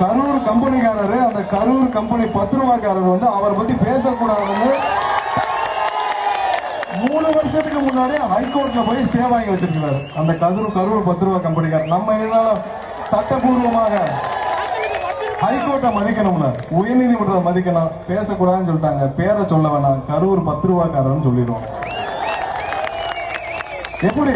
கரூர் கம்பெனிக்காரரு அந்த கரூர் கம்பெனி பத்து ரூபாய்க்காரர் வந்து அவரை பத்தி பேசக்கூடாதுன்னு மூணு வருஷத்துக்கு முன்னாடி ஹைகோர்ட்ல போய் ஸ்டே வாங்கி வச்சிருக்கிறாரு. அந்த கரூர் கரூர் பத்து ரூபா கம்பெனிக்காரர். நம்ம இதனால சட்டபூர்வமாக ஹைகோர்ட்டை மதிக்கணும்ல உயர்நீதிமன்றத்தை மதிக்கணும் பேசக்கூடாதுன்னு சொல்லிட்டாங்க. பேரை சொல்ல வேணாம். கரூர் பத்து ரூபாய்க்காரர்னு சொல்லிடுவோம். எப்படி?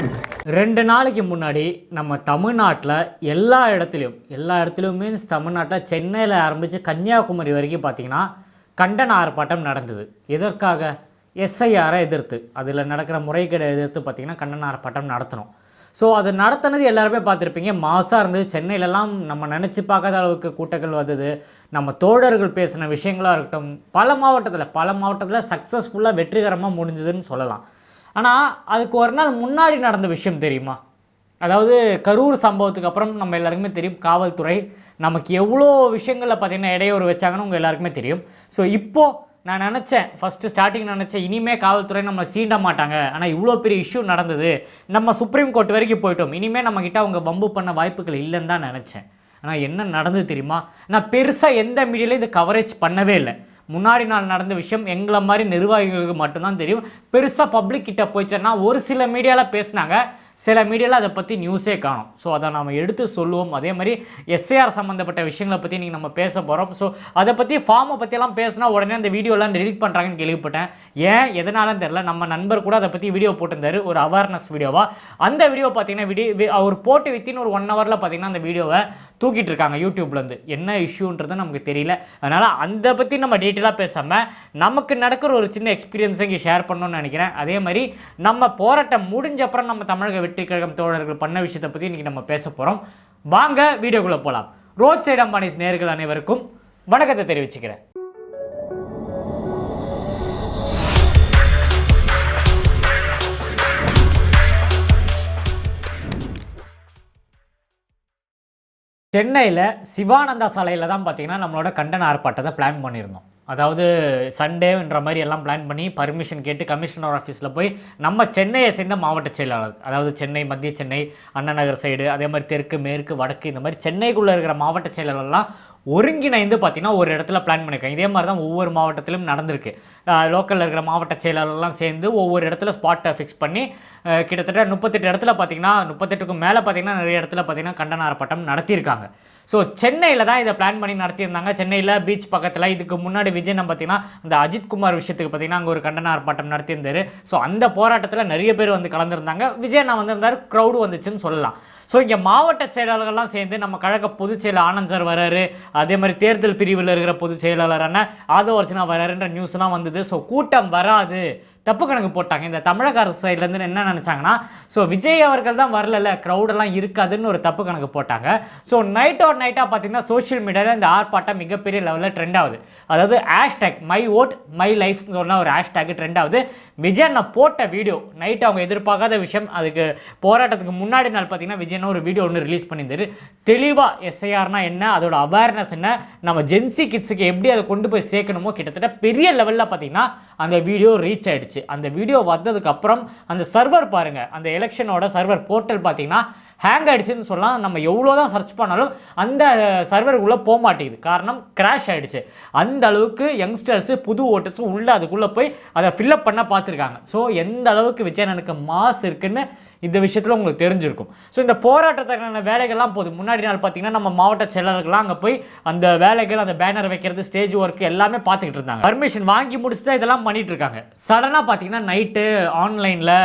ரெண்டு நாளைக்கு முன்னாடி நம்ம தமிழ்நாட்டில் எல்லா இடத்துலையும் எல்லா இடத்துலையும் மீன்ஸ் தமிழ்நாட்டில் சென்னையில் ஆரம்பித்து கன்னியாகுமரி வரைக்கும் பார்த்தீங்கன்னா கண்டன ஆர்ப்பாட்டம் நடந்தது. எதற்காக? எஸ்ஐஆரை எதிர்த்து. அதில் நடக்கிற முறைகேடை எதிர்த்து பார்த்தீங்கன்னா கண்டன ஆர்ப்பாட்டம் நடத்தணும். ஸோ அது நடத்தினது எல்லாருமே பார்த்துருப்பீங்க மாசாக இருந்தது. சென்னையிலலாம் நம்ம நினச்சி பார்க்காத அளவுக்கு கூட்டங்கள் வந்தது. நம்ம தோழர்கள் பேசின விஷயங்களாக இருக்கட்டும் பல மாவட்டத்தில் பல மாவட்டத்தில் சக்ஸஸ்ஃபுல்லாக வெற்றிகரமாக முடிஞ்சதுன்னு சொல்லலாம். ஆனால் அதுக்கு ஒரு நாள் முன்னாடி நடந்த விஷயம் தெரியுமா? அதாவது கரூர் சம்பவத்துக்கு அப்புறம் நம்ம எல்லாருக்குமே தெரியும் காவல்துறை நமக்கு எவ்வளோ விஷயங்களில் பார்த்தீங்கன்னா இடையூறு வச்சாங்கன்னு உங்கள் எல்லாருக்குமே தெரியும். ஸோ இப்போது நான் நினச்சேன் ஃபஸ்ட்டு ஸ்டார்டிங் நினச்சேன் இனிமே காவல்துறை நம்ம சீண்ட மாட்டாங்க. ஆனால் இவ்வளோ பெரிய இஷ்யூ நடந்தது. நம்ம சுப்ரீம் கோர்ட் வரைக்கும் போயிட்டோம். இனிமேல் நம்மக்கிட்ட அவங்க பம்பு பண்ண வாய்ப்புகள் இல்லைன்னு தான் நினச்சேன். ஆனால் என்ன நடந்தது தெரியுமா? நான் பெருசாக எந்த மீடியாலையும் இது கவரேஜ் பண்ணவே இல்லை. முன்னாடி நாள் நடந்த விஷயம் எங்களை மாதிரி நிர்வாகிகளுக்கு மட்டும்தான் தெரியும். பெருசாக பப்ளிக் கிட்ட போயிச்சேன்னா ஒரு சில மீடியாவில் பேசினாங்க. சில மீடியாவில் அதை பற்றி நியூஸே காணும். ஸோ அதை நம்ம எடுத்து சொல்லுவோம். அதே மாதிரி எஸ்ஏஆர் சம்மந்தப்பட்ட விஷயங்களை பற்றி நீங்கள் நம்ம பேச போகிறோம் ஸோ அதை பற்றி ஃபார்மை பற்றியெல்லாம் பேசினா உடனே அந்த வீடியோலாம் டெலிட் பண்ணுறாங்கன்னு கேள்விப்பட்டேன். ஏன்? எதனாலும் தெரில நம்ம நண்பர் கூட அதை பற்றி வீடியோ போட்டிருந்தாரு. ஒரு அவேர்னஸ் வீடியோவாக அந்த வீடியோ பார்த்தீங்கன்னா வீடியோ அவர் போட்டு வித்தின் ஒரு ஒன் ஹவரில் பார்த்தீங்கன்னா அந்த வீடியோவை தூக்கிட்டு இருக்காங்க யூடியூப்லேருந்து என்ன இஷ்யூன்றது நமக்கு தெரியல. அதனால் அதை பற்றி நம்ம டீட்டெயிலாக பேசாமல் நமக்கு நடக்கிற ஒரு சின்ன எக்ஸ்பீரியன்ஸை இங்கே ஷேர் பண்ணணும்னு நினைக்கிறேன். அதே மாதிரி நம்ம போராட்டம் முடிஞ்ச அப்புறம் நம்ம தமிழக வெற்றி கழகம் தோழர்கள் பண்ண விஷயத்தை பற்றி இன்றைக்கி நம்ம பேச போகிறோம் வாங்க வீடியோக்குள்ளே போகலாம் ரோட் சைட் அம்பானிஸ் நேர்கள் அனைவருக்கும் வணக்கத்தை தெரிவிச்சுக்கிறேன். சென்னையில் சிவானந்தா சாலையில் தான் பார்த்தீங்கன்னா நம்மளோட கண்டன ஆர்ப்பாட்டத்தை பிளான் பண்ணியிருந்தோம். அதாவது சண்டேன்ற மாதிரி எல்லாம் பிளான் பண்ணி பர்மிஷன் கேட்டு கமிஷனர் ஆஃபீஸில் போய் நம்ம சென்னையை சேர்ந்த மாவட்ட செயலாளர் அதாவது சென்னை மத்திய சென்னை அண்ணா நகர் சைடு அதே மாதிரி தெற்கு மேற்கு வடக்கு இந்த மாதிரி சென்னைக்குள்ளே இருக்கிற மாவட்ட செயலாளர்லாம் ஒருங்கிணைந்து பார்த்தீங்கன்னா ஒரு இடத்துல பிளான் பண்ணியிருக்காங்க. இதே மாதிரி தான் ஒவ்வொரு மாவட்டத்திலும் நடந்திருக்கு. லோக்கலில் இருக்கிற மாவட்ட செயலாளர்லாம் சேர்ந்து ஒவ்வொரு இடத்துல ஸ்பாட்டை ஃபிக்ஸ் பண்ணி கிட்டத்தட்ட முப்பத்தெட்டு இடத்துல பார்த்தீங்கன்னா முப்பத்தெட்டுக்கும் மேலே பார்த்தீங்கன்னா நிறைய இடத்துல பார்த்தீங்கன்னா கண்டன ஆர்ப்பாட்டம் நடத்தியிருக்காங்க. ஸோ சென்னையில் தான் இதை பிளான் பண்ணி நடத்தியிருந்தாங்க. சென்னையில் பீச் பக்கத்தில். இதுக்கு முன்னாடி விஜய் நம்ம பார்த்தீங்கன்னா அந்த அஜித் குமார் விஷயத்துக்கு பார்த்தீங்கன்னா அங்கே ஒரு கண்டன ஆர்ப்பாட்டம் நடத்தியிருந்தாரு. ஸோ அந்த போராட்டத்தில் நிறைய பேர் வந்து கலந்துருந்தாங்க. விஜய் நான் வந்திருந்தாரு? க்ரௌடு வந்துச்சுன்னு சொல்லலாம். ஸோ இங்கே மாவட்ட செயலாளர்கள்லாம் சேர்ந்து நம்ம கழக பொதுச் செயலர் ஆனந்த் சார் வராரு. அதே மாதிரி தேர்தல் பிரிவில் இருக்கிற பொதுச் செயலாளரான ஆதவ அர்ச்சனா வராருன்ற நியூஸ்லாம் வந்தது. ஸோ கூட்டம் வராது. தப்பு கணக்கு போட்டாங்க. இந்த தமிழக அரசு சைட்லேருந்து என்ன நினச்சாங்கன்னா ஸோ விஜய் அவர்கள் தான் வரல க்ரௌடெல்லாம் இருக்காதுன்னு ஒரு தப்பு கணக்கு போட்டாங்க. ஸோ நைட் ஆர் நைட்டாக பார்த்தீங்கன்னா சோஷியல் மீடியாவில் இந்த ஆர்ப்பாட்டம் மிகப்பெரிய லெவலில் ட்ரெண்ட் ஆகுது. அதாவது hashtag my vote my life சொன்னால் ஒரு ஹேஷ்டேக் ட்ரெண்ட் ஆகுது. விஜய் நான் போட்ட வீடியோ நைட் அவங்க எதிர்பார்க்காத விஷயம் அதுக்கு போராட்டத்துக்கு முன்னாடி நாள் பார்த்தீங்கன்னா விஜயன் ஒரு வீடியோ ஒன்று ரிலீஸ் பண்ணியிருந்தாரு. தெளிவாக எஸ்ஐஆர்னா என்ன அதோட அவேர்னஸ் என்ன நம்ம ஜென்சி கிட்ஸுக்கு எப்படி அதை கொண்டு போய் சேர்க்கணுமோ கிட்டத்தட்ட பெரிய லெவலில் பார்த்தீங்கன்னா அந்த வீடியோ ரீச் ஆகிடுச்சு அந்த வீடியோ வந்ததுக்கப்புறம் அந்த சர்வர் பாருங்கள் அந்த எலெக்ஷனோட சர்வர் போர்ட்டல் பார்த்தீங்கன்னா ஹேங் ஆகிடுச்சுன்னு சொல்லலாம் நம்ம எவ்வளோ தான் சர்ச் பண்ணாலும் அந்த சர்வருக்குள்ளே போக மாட்டேங்குது. காரணம் கிராஷ் ஆகிடுச்சு அந்த அளவுக்கு யங்ஸ்டர்ஸு புது ஓட்டர்ஸும் உள்ளே அதுக்குள்ளே போய் அதை ஃபில்லப் பண்ண பார்த்துருக்காங்க. ஸோ எந்த அளவுக்கு விஜயனனுக்கு மாஸ் இருக்குன்னு இந்த விஷயத்தில் உங்களுக்கு தெரிஞ்சிருக்கும். ஸோ இந்த போராட்டத்துக்கான வேலைகள்லாம் போகுது. முன்னாடி நாள் பார்த்தீங்கன்னா நம்ம மாவட்ட செயலர்கள்லாம் அங்கே போய் அந்த வேலைகள் அந்த பேனர் வைக்கிறது ஸ்டேஜ் ஒர்க் எல்லாமே பார்த்துக்கிட்டு இருந்தாங்க. பர்மிஷன் வாங்கி முடிச்சுட்டு இதெல்லாம் பண்ணிட்டு இருக்காங்க. சடனாக பார்த்தீங்கன்னா நைட்டு ஆன்லைனில்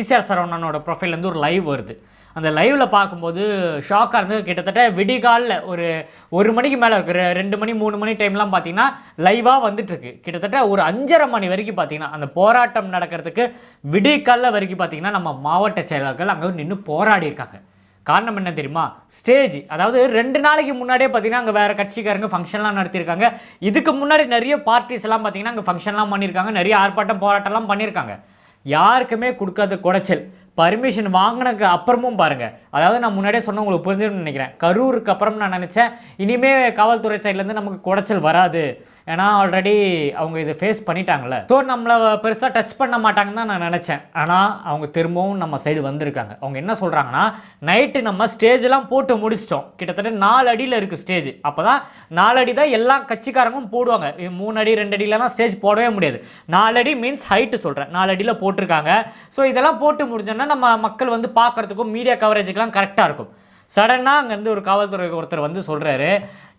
ஈசிஆர் சரவணனோட ப்ரொஃபைல்லேருந்து ஒரு லைவ் வருது. அந்த லைவில் பார்க்கும்போது ஷாக்காக இருந்தது. கிட்டத்தட்ட விடிகாலில் ஒரு ஒரு மணிக்கு மேலே இருக்கிற ரெ- ரெண்டு மணி மூணு மணி டைம்லாம் பார்த்தீங்கன்னா லைவாக வந்துட்டுருக்கு. கிட்டத்தட்ட ஒரு அஞ்சரை மணி வரைக்கும் பார்த்தீங்கன்னா அந்த போராட்டம் நடக்கிறதுக்கு விடிகாலில் வரைக்கும் பார்த்தீங்கன்னா நம்ம மாவட்ட செயலாளர்கள் அங்கே நின்று போராடி இருக்காங்க. காரணம் என்ன தெரியுமா? ஸ்டேஜ் அதாவது ரெண்டு நாளைக்கு முன்னாடியே பார்த்தீங்கன்னா அங்கே வேறு கட்சிக்காரங்க ஃபங்க்ஷன்லாம் நடத்தியிருக்காங்க. இதுக்கு முன்னாடி நிறைய பார்ட்டிஸ் எல்லாம் பார்த்தீங்கன்னா அங்கே ஃபங்க்ஷன்லாம் பண்ணியிருக்காங்க. நிறைய ஆர்ப்பாட்டம் போராட்டம்லாம் பண்ணியிருக்காங்க. யாருக்குமே கொடுக்காத குடைச்சல். பர்மிஷன் வாங்கினதுக்கு அப்புறமும் பாருங்கள் அதாவது நான் முன்னாடியே சொன்ன உங்களுக்கு புரிஞ்சுன்னு நினைக்கிறேன். கரூருக்கு அப்புறம் நான் நினச்சேன். இனிமேல் காவல்துறை சைட்லேருந்து நமக்கு குடைச்சல் வராது. ஏன்னா ஆல்ரெடி அவங்க இதை ஃபேஸ் பண்ணிட்டாங்கல்ல. ஸோ நம்மளை பெருசாக டச் பண்ண மாட்டாங்கன்னு தான் நான் நினச்சேன். ஆனால் அவங்க திரும்பவும் நம்ம சைடு வந்திருக்காங்க. அவங்க என்ன சொல்கிறாங்கன்னா நைட்டு நம்ம ஸ்டேஜெல்லாம் போட்டு முடிச்சிட்டோம். கிட்டத்தட்ட நாலு அடியில் இருக்குது ஸ்டேஜ் அப்போ தான் நாலு அடி தான் எல்லா கட்சிக்காரங்களும் போடுவாங்க. மூணு அடி ரெண்டு அடியிலலாம் ஸ்டேஜ் போடவே முடியாது. நாலு அடி மீன்ஸ் ஹைட்டு சொல்கிறேன் நாலு அடியில் போட்டிருக்காங்க. ஸோ இதெல்லாம் போட்டு முடிஞ்சோன்னா நம்ம மக்கள் வந்து பார்க்குறதுக்கும் மீடியா கவரேஜுக்கெல்லாம் கரெக்டாக இருக்கும். சடனாக அங்கேருந்து ஒரு காவல்துறை ஒருத்தர் வந்து சொல்கிறாரு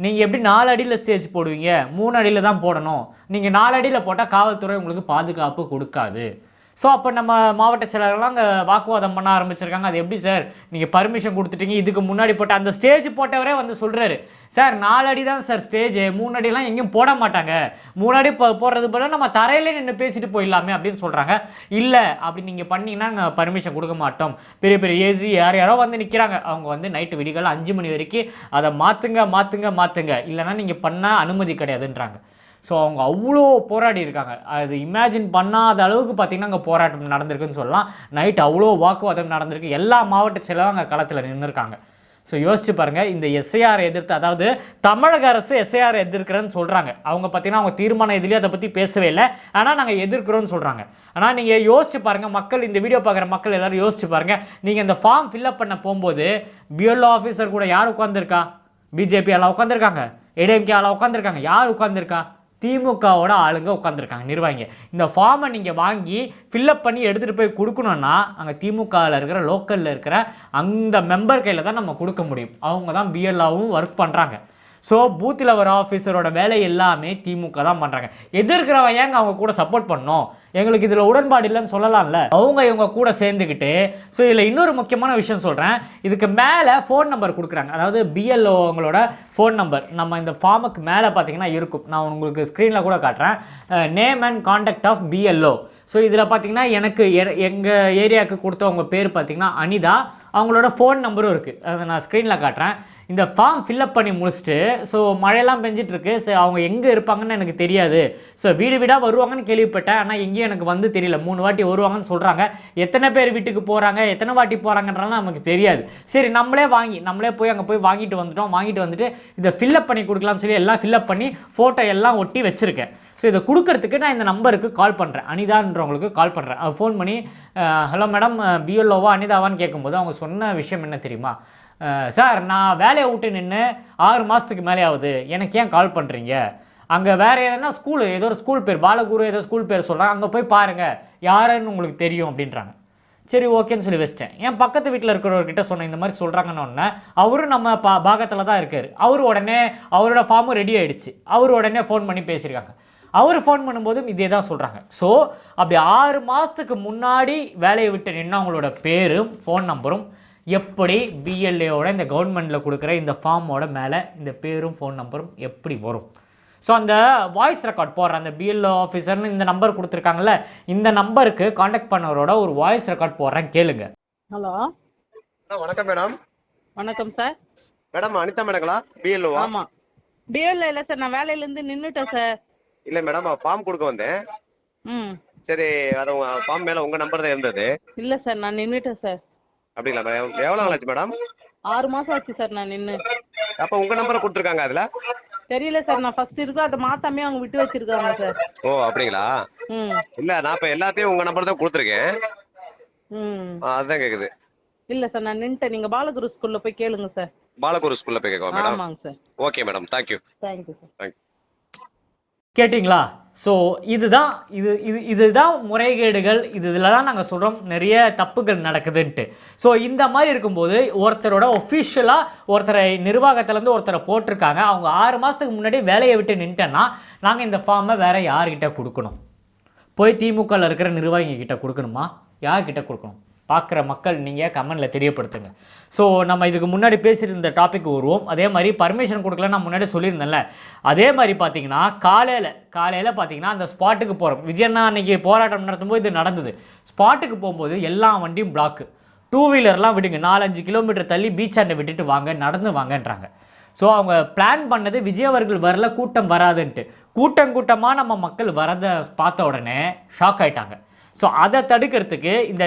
நீங்கள் எப்படி நாலு அடியில் ஸ்டேஜ் போடுவீங்க? மூணு அடியில் தான் போடணும். நீங்கள் நாலு அடியில் போட்டால் காவல்துறை உங்களுக்கு பாதுகாப்பு கொடுக்காது. ஸோ அப்போ நம்ம மாவட்ட செயலர்கள்லாம் அங்கே வாக்குவாதம் பண்ண ஆரம்பிச்சிருக்காங்க. அது எப்படி சார் நீங்கள் பர்மிஷன் கொடுத்துட்டீங்க. இதுக்கு முன்னாடி போட்ட அந்த ஸ்டேஜ் போட்டவரே வந்து சொல்கிறாரு சார் நாலு அடி தான் சார் ஸ்டேஜ் மூணு அடிலாம் எங்கேயும் போட மாட்டாங்க. மூணு அடி போ போடுறது போல நம்ம தரையிலே நின்று பேசிட்டு போயிடலாமே அப்படின்னு சொல்கிறாங்க இல்லை அப்படி நீங்கள் பண்ணிங்கன்னா நாங்கள் பர்மிஷன் கொடுக்க மாட்டோம். பெரிய பெரிய ஏசி யார் யாரோ வந்து நிற்கிறாங்க அவங்க வந்து நைட்டு விடிகாலம் அஞ்சு மணி வரைக்கும் அதை மாற்றுங்க மாற்றுங்க மாற்றுங்க இல்லைன்னா நீங்கள் பண்ணால் அனுமதி கிடையாதுன்றாங்க. ஸோ அவங்க அவ்வளோ போராடி இருக்காங்க. அது இமேஜின் பண்ணாத அளவுக்கு பார்த்தீங்கன்னா அங்கே போராட்டம் நடந்திருக்குன்னு சொல்லலாம். நைட் அவ்வளோ வாக்குவாதம் நடந்திருக்கு. எல்லா மாவட்ட செயலும் அங்கே களத்தில் நின்றுருக்காங்க ஸோ யோசிச்சு பாருங்கள் இந்த எஸ்ஐஆர் எதிர்த்து அதாவது தமிழக அரசு எஸ்ஐஆர் எதிர்க்கிறேன்னு சொல்கிறாங்க அவங்க பார்த்தீங்கன்னா அவங்க தீர்மானம் எதுலேயும் அதை பற்றி பேசவே இல்லை. ஆனால் நாங்கள் எதிர்க்கிறோன்னு சொல்கிறாங்க ஆனால் நீங்கள் யோசிச்சு பாருங்கள் மக்கள் இந்த வீடியோ பார்க்குற மக்கள் எல்லோரும் யோசிச்சு பாருங்கள் நீங்கள் இந்த ஃபார்ம் ஃபில்அப் பண்ண போகும்போது பிஎல்ஓ ஆஃபீஸர் கூட யார் உட்காந்துருக்கா பிஜேபி எல்லாம் உட்காந்துருக்காங்க ஏடிஎம்கே எல்லாம் உட்காந்துருக்காங்க யார் உட்காந்துருக்கா திமுகவோட ஆளுங்க உட்காந்துருக்காங்க நிர்வாகிங்க. இந்த ஃபார்மை நீங்கள் வாங்கி ஃபில்லப் பண்ணி எடுத்துகிட்டு போய் கொடுக்கணுன்னா அங்கே திமுகவில் இருக்கிற லோக்கலில் இருக்கிற அந்த மெம்பர் கையில் தான் நம்ம கொடுக்க முடியும். அவங்க தான் பிஎல்ஆவும் ஒர்க் பண்ணுறாங்க ஸோ பூத்தில் வர ஆஃபீஸரோட வேலை எல்லாமே திமுக தான் பண்ணுறாங்க எதிர்க்கிறவன் ஏங்க அவங்க கூட சப்போர்ட் பண்ணோம் எங்களுக்கு இதில் உடன்பாடு இல்லைன்னு சொல்லலாம்ல. அவங்க இவங்க கூட சேர்ந்துக்கிட்டு ஸோ இதில் இன்னொரு முக்கியமான விஷயம் சொல்கிறேன் இதுக்கு மேலே ஃபோன் நம்பர் கொடுக்குறாங்க. அதாவது பிஎல்ஓ அவங்களோட ஃபோன் நம்பர் நம்ம இந்த ஃபார்முக்கு மேலே பார்த்தீங்கன்னா இருக்கும். நான் உங்களுக்கு ஸ்க்ரீனில் கூட காட்டுறேன். Name and contact of BLO so இதில் பார்த்தீங்கன்னா எனக்கு எங்கள் ஏரியாவுக்கு கொடுத்தவங்க பேர் பார்த்தீங்கன்னா அனிதா. அவங்களோட ஃபோன் நம்பரும் இருக்குது அதை நான் ஸ்க்ரீனில் காட்டுறேன். இந்த ஃபார்ம் ஃபில்அப் பண்ணி முடிச்சுட்டு ஸோ மழையெல்லாம் பெஞ்சிட்ருக்கு. ஸோ அவங்க எங்கே இருப்பாங்கன்னு எனக்கு தெரியாது. ஸோ வீடு வீடாக வருவாங்கன்னு கேள்விப்பட்டேன். ஆனால் எங்கேயும் எனக்கு வந்து தெரியல. மூணு வாட்டி வருவாங்கன்னு சொல்கிறாங்க எத்தனை பேர் வீட்டுக்கு போகிறாங்க எத்தனை வாட்டி போகிறாங்கன்றலாம் நமக்கு தெரியாது. சரி நம்மளே வாங்கி நம்மளே போய் அங்கே போய் வாங்கிட்டு வந்துட்டோம். வாங்கிட்டு வந்துட்டு இதை ஃபில்அப் பண்ணி கொடுக்கலாம்னு சொல்லி எல்லாம் ஃபில்அப் பண்ணி ஃபோட்டோ எல்லாம் ஒட்டி வச்சுருக்கேன். ஸோ இதை கொடுக்கறதுக்கு நான் இந்த நம்பருக்கு கால் பண்ணுறேன் அனிதான்றவங்களுக்கு கால் பண்ணுறேன் ஃபோன் பண்ணி ஹலோ மேடம் பிஎல்ஓவா அனிதாவான்னு கேட்கும்போது அவங்க சொன்ன விஷயம் என்ன தெரியுமா? சார் நான் வேலையை விட்டு நின்று ஆறு மாதத்துக்கு மேலே ஆகுது எனக்கு ஏன் கால் பண்ணுறீங்க அங்கே வேறு எதனா ஸ்கூலு ஏதோ ஒரு ஸ்கூல் பேர் பாலகுரு ஏதோ ஸ்கூல் பேர் சொல்கிறாங்க அங்கே போய் பாருங்கள் யாருன்னு உங்களுக்கு தெரியும் அப்படின்றாங்க. சரி ஓகேன்னு சொல்லி வச்சிட்டேன். என் பக்கத்து வீட்டில் இருக்கிறவர்கிட்ட சொன்னேன் இந்த மாதிரி சொல்கிறாங்கன்னு ஒன்று அவரும் நம்ம பா பாகத்தில் தான் இருக்கார். அவர் உடனே அவரோட ஃபார்மும் ரெடி ஆகிடுச்சு அவர் உடனே ஃபோன் பண்ணி பேசியிருக்காங்க. அவர் ஃபோன் பண்ணும்போதும் இதே தான் சொல்கிறாங்க ஸோ அப்படி ஆறு மாதத்துக்கு முன்னாடி வேலையை விட்டு நின்னவங்களோட பேரும் ஃபோன் நம்பரும் எப்படி பிஎல்ஏவோட இந்த கவர்மெண்ட்டில் கொடுக்குற இந்த ஃபார்மோட மேலே இந்த பேரும் ஃபோன் நம்பரும் எப்படி வரும்? ஸோ அந்த வாய்ஸ் ரெக்கார்ட் போடுற அந்த பிஎல்ஓ ஆஃபீஸர்னு இந்த நம்பர் கொடுத்துருக்காங்கல்ல இந்த நம்பருக்கு காண்டாக்ட் பண்ணவரோட ஒரு வாய்ஸ் ரெக்கார்ட் போடுறேன் கேளுங்க. ஹலோ வணக்கம் மேடம். வணக்கம் சார் மேடம் அனிதா மேடங்களா? பிஎல்ஓவா ஆமா. பிஎல்ல இல்ல சார் நான் வேலையில இருந்து நின்னுட்டேன் சார் இல்ல மேடம் ஃபார்ம் கொடுக்க வந்தேன். ம். சரி அது ஃபார்ம் மேல உங்க நம்பர் தான் இருந்தது. இல்ல சார் நான் நின்னுட்டேன் சார் அப்படிங்களா? மேடம் எவ்வளவு நாள் ஆச்சு மேடம் ஆறு மாசம் ஆச்சு சார் நான் நின்னு. அப்ப உங்க நம்பரை கொடுத்துருக்காங்க அதுல? தெரியல சார் நான் ஃபர்ஸ்ட் இருக்கோம் அதை மாத்தாமே அவங்க விட்டு வச்சிருக்காங்க சார் ஓ அப்படிங்களா? ம். இல்ல நான் இப்ப எல்லாத்தையும் உங்க நம்பர் தான் கொடுத்துருக்கேன். ம். ஆ, அதுதான் கேக்குது. இல்ல சார் நான் நின்னுட்டேன் நீங்க பாலகுரு ஸ்கூல்ல போய் கேளுங்க சார் பாலக்கூர் ஸ்கூல்ல போய் கேட்கவா மேடம் ஆமாங்க sir okay madam thank you thank you sir கேட்டிங்களா? ஸோ இதுதான் இது இது இதுதான் முறைகேடுகள். இது இதில் தான் நாங்கள் சொல்கிறோம் நிறைய தப்புகள் நடக்குதுன்ட்டு. ஸோ இந்த மாதிரி இருக்கும்போது ஒருத்தரோட ஒஃபிஷியலாக ஒருத்தரை நிர்வாகத்திலேருந்து ஒருத்தரை போட்டிருக்காங்க. அவங்க ஆறு மாதத்துக்கு முன்னாடி வேலையை விட்டு நின்ட்டேன்னா நாங்கள் இந்த ஃபார்மை வேறு யார்கிட்ட கொடுக்கணும்? போய் திமுகவில் இருக்கிற நிர்வாகிகிட்ட கொடுக்கணுமா? யார்கிட்ட கொடுக்கணும்? பார்க்குற மக்கள் நீங்கள் கமெண்டில் தெரியப்படுத்துங்க. ஸோ நம்ம இதுக்கு முன்னாடி பேசியிருந்த டாபிக் வருவோம். அதே மாதிரி பர்மிஷன் கொடுக்கல நான் முன்னாடி சொல்லியிருந்தேன்ல. அதே மாதிரி பார்த்தீங்கன்னா காலையில் காலையில் பார்த்தீங்கன்னா அந்த ஸ்பாட்டுக்கு போகிறோம் விஜயண்ணா அன்றைக்கி போராட்டம் நடத்தும்போது இது நடந்தது. ஸ்பாட்டுக்கு போகும்போது எல்லா வண்டியும் பிளாக்கு டூ வீலர்லாம் விடுங்க. நாலஞ்சு கிலோமீட்டர் தள்ளி பீச் ஆண்டை விட்டுட்டு வாங்க நடந்து வாங்கன்றாங்க. ஸோ அவங்க பிளான் பண்ணது விஜய் அவர்கள் வரல கூட்டம் வராதுன்ட்டு. கூட்டம் கூட்டமாக நம்ம மக்கள் வரதை பார்த்த உடனே ஷாக் ஆகிட்டாங்க ஸோ அதை தடுக்கிறதுக்கு இந்த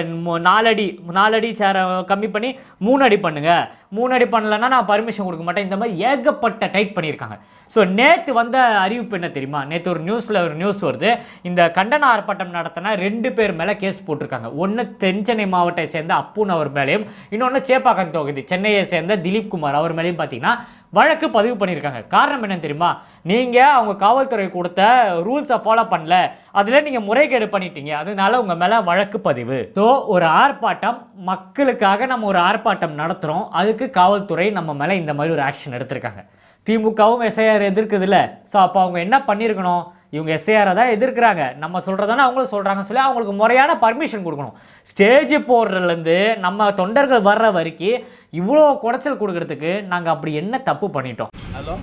நாலடி நாலடி சேரை கம்மி பண்ணி மூணு அடி பண்ணுங்கள் மூணு அடி பண்ணலன்னா நான் பர்மிஷன் கொடுக்க மாட்டேன். இந்த மாதிரி ஏகப்பட்ட டைட் பண்ணியிருக்காங்க. ஸோ நேற்று வந்த அறிவிப்பு என்ன தெரியுமா? நேற்று ஒரு நியூஸில் ஒரு நியூஸ் வருது. இந்த கண்டன ஆர்ப்பாட்டம் நடத்தினா ரெண்டு பேர் மேலே கேஸ் போட்டிருக்காங்க. ஒன்று தென்சென்னை மாவட்டத்தை சேர்ந்த அப்புன் அவர் மேலேயும் இன்னொன்று சேப்பாக்கம் தொகுதி சென்னையை சேர்ந்த திலீப் குமார் அவர் மேலேயும் பார்த்தீங்கன்னா வழக்கு பதிவு பண்ணியிருக்காங்க. காரணம் என்னன்னு தெரியுமா? நீங்கள் அவங்க காவல்துறை கொடுத்த ரூல்ஸை ஃபாலோ பண்ணல. அதில் நீங்கள் முறைகேடு பண்ணிட்டீங்க. அதனால உங்கள் மேலே வழக்கு பதிவு. ஸோ ஒரு ஆர்ப்பாட்டம் மக்களுக்காக நம்ம ஒரு ஆர்ப்பாட்டம் நடத்துகிறோம் அதுக்கு காவல்துறை நம்ம மேலே இந்த மாதிரி ஒரு ஆக்ஷன் எடுத்திருக்காங்க. திமுகவும் எஸ்ஐஆர் எதிர்க்குதுல்ல. ஸோ அப்போ அவங்க என்ன பண்ணியிருக்கணும்? இவங்க எஸ்ஏஆரை தான் எதிர்க்கிறாங்க. நம்ம சொல்கிறதானே அவங்களும் சொல்கிறாங்கன்னு சொல்லி அவங்களுக்கு முறையான பர்மிஷன் கொடுக்கணும். ஸ்டேஜ் போடுறதுலேருந்து நம்ம தொண்டர்கள் வர்ற வரைக்கும் இவ்வளோ குடைச்சல் கொடுக்கறதுக்கு நாங்கள் அப்படி என்ன தப்பு பண்ணிட்டோம்? ஹலோ?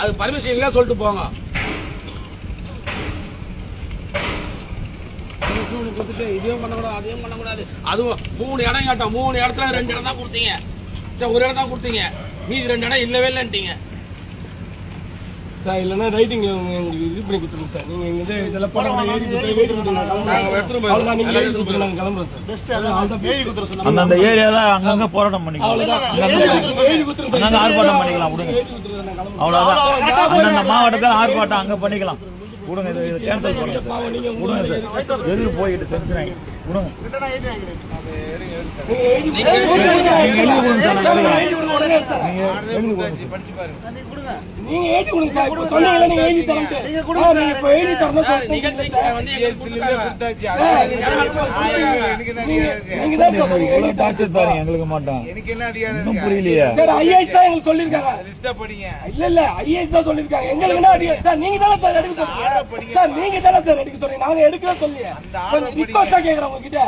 அது பர்மிஷன் இல்லை சொல்லிட்டு போங்க. கொடுத்துட்டு இதையும் பண்ணக்கூடாது அதையும் பண்ணக்கூடாது. அதுவும் மூணு இடம் கேட்டோம். மூணு இடத்துல ரெண்டு இடம் தான் கொடுத்தீங்க. சரி ஒரு இடம் தான் கொடுத்தீங்க. மீதி ரெண்டு இடம் இல்லவே இல்லைன்ட்டீங்க. சார் இல்லைன்னா ரைட்டிங் உங்களுக்கு இது பண்ணி கொடுத்துருங்க சார் நீங்க இங்க இது இதெல்லாம் படம் எழுதி கொடுத்து எழுதி கொடுத்துருங்க நாங்க எடுத்துட்டு போயிடுறோம். அவ்வளவுதான், நீங்க எல்லாம் எழுதி எடுத்துட்டு கொடுத்துருங்க நாங்க கிளம்புறோம் சார் அந்தந்த ஏரியால அங்கங்க போராட்டம் பண்ணிக்கலாம் சார். அங்கங்க ஆர்ப்பாட்டம் பண்ணிக்கலாம் விடுங்க. அவ்வளவுதான் அந்தந்த மாவட்டத்தில் ஆர்ப்பாட்டம் அங்க பண்ணிக்கலாம் விடுங்க இது கேன்சல் பண்ணுங்க விடுங்க சார் எதிர் போய்கிட்டு டென்ஷன் எங்களுக்கு மாட்டோம் எனக்கு என்ன அதிகாரம் புரியலையா ஐஏஎஸ் தான் எங்களுக்கு சொல்லிருக்காங்க லிஸ்டா படிங்க இல்ல இல்ல ஐஏஎஸ் தான் சொல்லிருக்காங்க எங்களுக்கு என்ன அதிகம் சார் நீங்க தானே சார் எடுக்க சொல்றீங்க சார் நீங்க தானே சார் எடுக்க சொல்றீங்க நாங்க எடுக்கல சொல்லியா அந்த கேக்குறோம் உங்ககிட்ட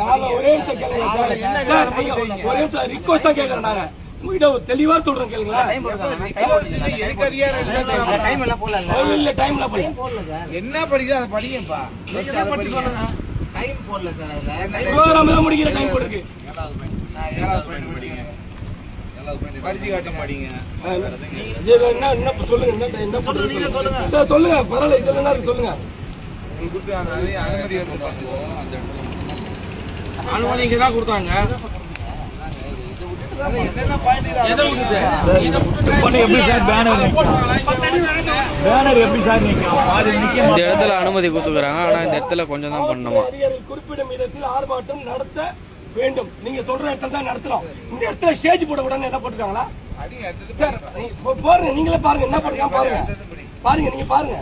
நாங்க. ஒரே நிமிஷம் கேளுங்க நீங்க படிங்க. ஒரே நிமிஷம் ரிக்வஸ்டா கேக்குறோம் நாங்க. உங்ககிட்ட ஒரு தெளிவா இல்லைன்னு நான் இல்ல டைம்ல போய் என்ன படிக்குதோ? அதை படிங்கப்பா. ப்ரோக்ராம் எல்லாம் முடிக்கிற டைம் கொடுக்கு நான் ஏழாவது படிங்க படிச்சு என்ன என்ன சொல்லுங்க என்ன என்ன சொல்லுங்க நீங்க சொல்லுங்க. பரவாயில்ல இதுல சொல்லுங்க. கொடுத்து அனுமதி- அனுமதி இங்க தான் கொடுத்தாங்க. இந்த இடத்துல அனுமதி கொடுத்துக்கிறாங்க ஆனா இந்த இடத்துல கொஞ்சம் தான் பண்ணணுமா? அதிகாரிகள் குறிப்பிடும் இடத்தில் ஆர்ப்பாட்டம் நடத்த வேண்டும். நீங்க சொல்ற இடத்துல தான் நடத்தலாம் இந்த இடத்துல ஸ்டேஜ் போட உடனே என்ன போட்டுருக்காங்களா? பாருங்க நீங்களே பாருங்க. என்ன பண்ணுறாங்க பாருங்க. பாருங்க நீங்க பாருங்க.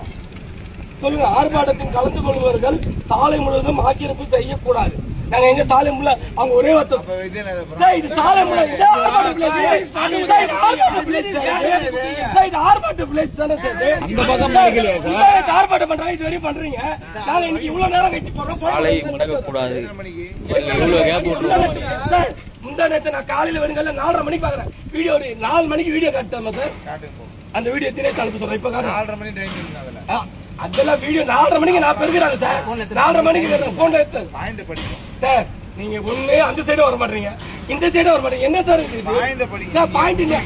சொல்லுங்க ஆர்ப்பாட்டத்தில் கலந்து கொள்பவர்கள் சாலை முழுவதும் ஆக்கிரமிப்பு செய்யக்கூடாது. நாங்க எங்க சாலை முள்ள அவங்க ஒரே அப்ப இது சாலை முள்ள இது ஆர்ப்பாட்ட தானே சார் ஆர்ப்பாட்டம் பண்றாங்க இது வரையும் பண்றீங்க. நாங்க இன்னைக்கு இவ்வளவு நேரம் கழிச்சு போறோம் சாலை முடக்க கூடாது. எத்தனை மணிக்கு? இவ்வளவு கேப் விட்டுருவோம் சார், முந்தா நேத்து நான் காலையில வருங்கல்ல நாலரை மணிக்கு பாக்குறேன். வீடியோ நாலு மணிக்கு வீடியோ காட்டுமா சார். அந்த வீடியோ தினேஷ் அனுப்ப சொல்றேன் இப்ப நாலரை மணி டைம் அதெல்லாம் வீடியோ நாலரை மணிக்கு நான் பெருகிறாங்க சார் நாலரை மணிக்கு போன்ல படிக்கும் சார் நீங்க ஒண்ணு அந்த சைடு வர மாட்டீங்க. இந்த சைடு வர மாட்டீங்க. என்ன சார் இது? பாயிண்ட் இல்ல